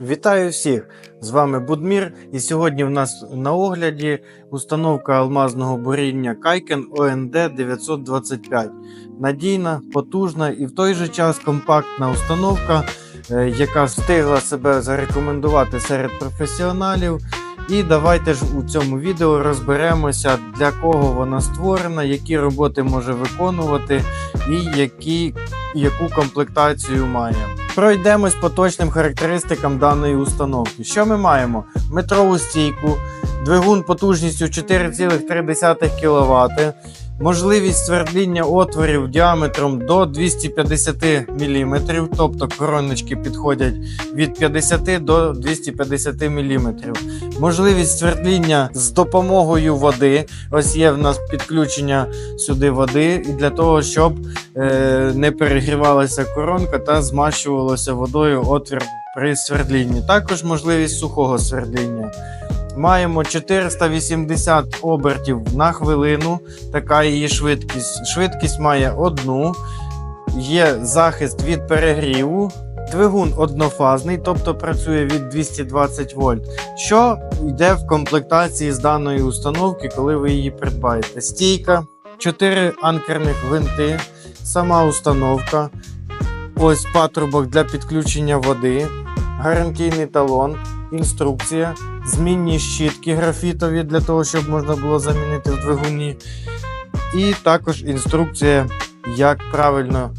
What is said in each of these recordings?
Вітаю всіх! З вами Будмір, і сьогодні в нас на огляді установка алмазного буріння Kaiken OND 925. Надійна, потужна і в той же час компактна установка, е, яка встигла себе зарекомендувати серед професіоналів. І давайте ж у цьому відео розберемося, для кого вона створена, які роботи може виконувати і які, яку комплектацію має. Пройдемось по точним характеристикам даної установки. Що ми маємо? Метрову стійку, двигун потужністю 4,3 кВт, можливість свердління отворів діаметром до 250 мм, тобто короночки підходять від 50 до 250 мм. Можливість свердління з допомогою води. Ось є в нас підключення сюди води, і для того, щоб не перегрівалася коронка та змащувалося водою отвір при свердлінні. Також можливість сухого свердління. Маємо 480 обертів на хвилину, така її швидкість. Швидкість має одну, є захист від перегріву. Двигун однофазний, тобто працює від 220 вольт, що йде в комплектації з даної установки, коли ви її придбаєте. Стійка, 4 анкерних гвинти, сама установка, ось патрубок для підключення води, гарантійний талон, інструкція, змінні щітки графітові для того, щоб можна було замінити в двигуні. І також інструкція, як правильно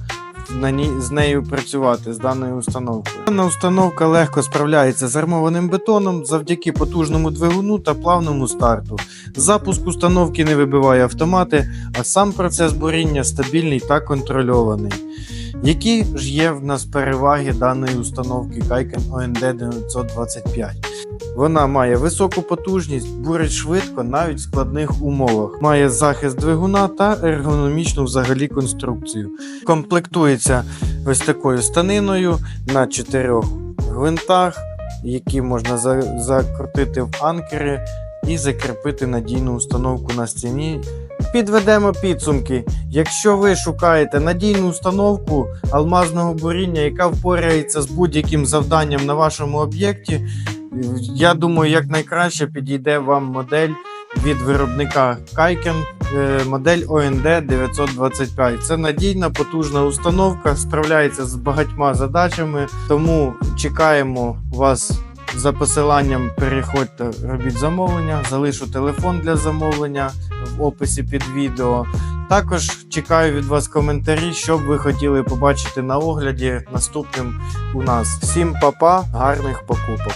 на ній, з нею працювати з даною установкою. Дана установка легко справляється з армованим бетоном завдяки потужному двигуну та плавному старту. Запуск установки не вибиває автомати, а сам процес буріння стабільний та контрольований. Які ж є в нас переваги даної установки Kaiken OND 925? Вона має високу потужність, бурить швидко навіть в складних умовах, має захист двигуна та ергономічну взагалі конструкцію. Комплектується ось такою станиною на чотирьох гвинтах, які можна закрутити в анкери і закріпити надійну установку на стіні. Підведемо підсумки. Якщо ви шукаєте надійну установку алмазного буріння, яка впорається з будь-яким завданням на вашому об'єкті, я думаю, як найкраще підійде вам модель від виробника е, модель OND 925. Це надійна, потужна установка, справляється з багатьма задачами, тому чекаємо вас. За посиланням переходьте, робіть замовлення, залишу телефон для замовлення в описі під відео. Також чекаю від вас коментарі, що б ви хотіли побачити на огляді наступним у нас. Всім па-па, гарних покупок!